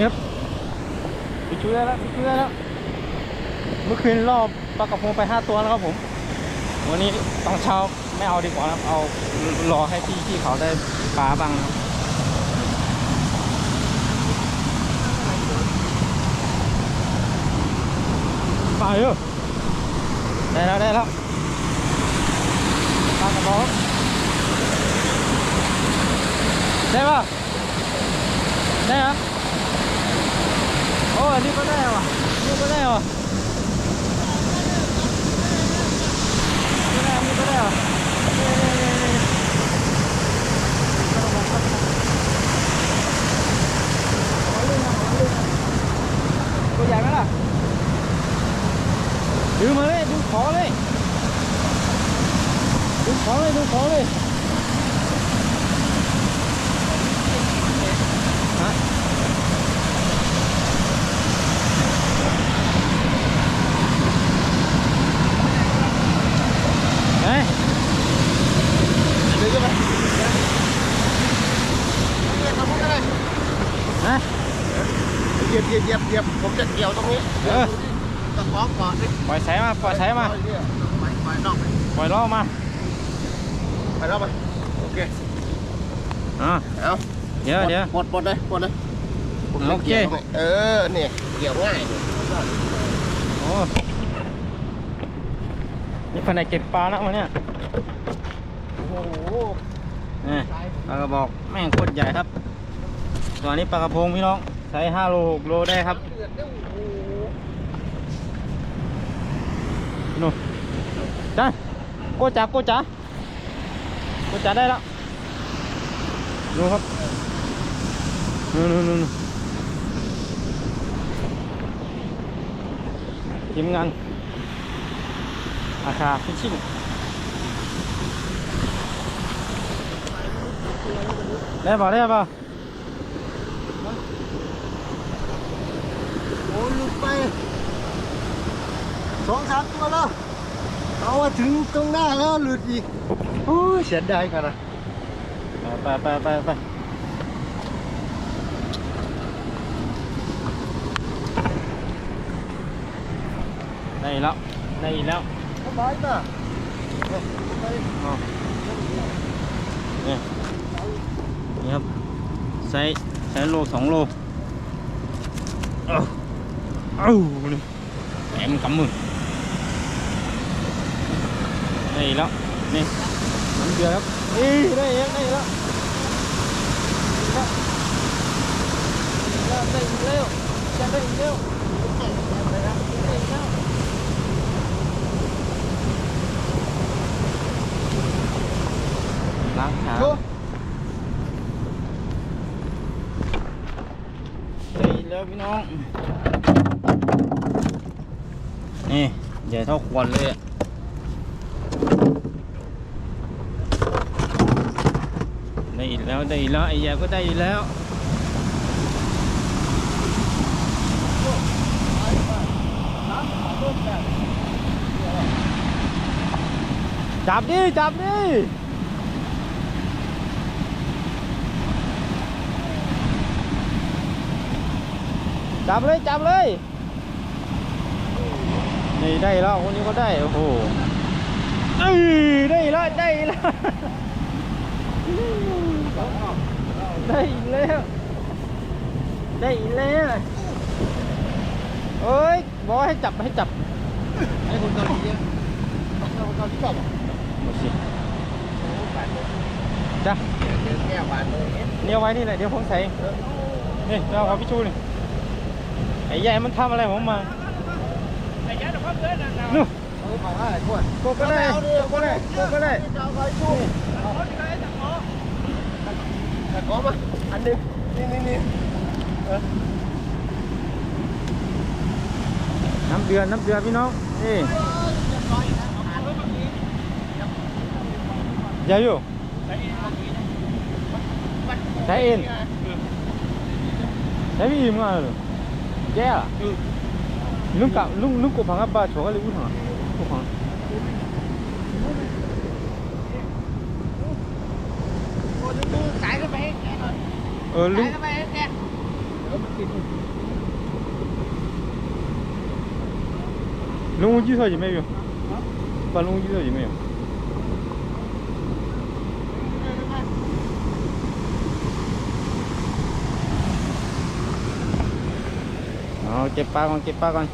นี่ครับไปช่วยแล้วไปช่วยแล้ว เมื่อคืนรอบปลากระพงไปห้าตัวแล้วครับผม วันนี้ตอนเช้าไม่เอาดีกว่าครับ เอารอให้พี่ที่เขาได้ปลาบ้างนะครับปลาเยอะได้แล้วได้แล้วปลากระบอกได้ปะได้ครับ โอ้อันนี้ก็ได้ว่ะอันนี่ก็ได้ว่ะไม่ได้ไม่ได้หรอตัวใหญ่ไหมล่ะดูมาเลยดูขอเลยดูขอเลยดูขอเลยฮะไหน เดี๋ยวจะไปเนี่ยทำอะไร ฮะเหยียบเหยียบเหยียบเหยียบผมจะเกี่ยวตรงนี้เออตะขอก่อนนี่ปล่อยสายมาปล่อยสายมาไปไปไปนอกไปปล่อยล้อมาไปนอกไปโอเคอ่าเอาเดี๋ยวเดี๋ยวปลดปลดเลยปลดเลยผมจะโอเคกี่ยวตรงนี้เออเนี่ยเกี่ยวง่ายเนี่ยโอ้นี่แผนกเก็บปลาแล้วมาเนี่ยโอ้โหนี่ปลากระบอกแม่งโคตรใหญ่ครับ ตัวนี้ปลากระพงพี่น้องใช้ห้าโลหกโลได้ครับนู่นจ้าโกจ๋าโกจ๋าโกจ๋าได้แล้วดูครับนู่นนู่นนู่นทีมงานอาคาฟิชชิ่งได้ป่ะได้ป่ะ โอ้หลุด ไปสองสามตัวแล้ว เอามาถึงตรงหน้าแล้วหลุดอีก โอ้ยเสียดายกันนะไปไปไปไปได้แล้วได้แล้วสบายป่ะอ๋อนี่นี่ครับใช้ใช้โลสองโล เอาเอานี่แหมกำมือได้แล้วนี่น้ำเดือดครับ นี่ ใหญ่เท่าควันเลยได้อีกแล้วได้อีกแล้วไอ้ยาก็ได้อีกแล้วจับดิ จับดิจับเลย จับเลย ได้แล้วคนนี้ก็ได้ โอ้โหเอ้ยได้แล้วได้แล้วได้อีกแล้ว ได้อีกแล้วเอ้ยบอกให้จับให้จับไอ้คนเกาหลีเนี่ยคนเกาหลีชอบอะมาสิจ้ะเจอแก้วหวานเลยเอ๊ะเนี่ยไว้นี่แหละเดี๋ยวผมใส่เองนี่เราเอาพี่ชูนี่ไอ้ใหญ่มันทำอะไรผมมา นู่นเอาไปว่าอะไรพวกโกก็ได้โกก็ได้โกก็ได้จะเอาไปชูแต่ขอมาอันหนึงนี่นี่นี่น้ำเดือดน้ำเดือดพี่น้องนี่ใหญ่อยู่ใช้เอ็นใช้พี่อิ่มมาเลยแย่อะลุงกับลุงลุงกูพังกับบ้าชัวร์เลยอุ้งหังกูพังสายขึ้นไปให้แกหน่อย เออลุงสายขึ้นไปให้แกมันติดลุงยี่ห้อ gì mấy biểu bà ลุงยี่ห้อ gì mấy biểu เอา เก็บปลาก่อนเก็บปลาก่อน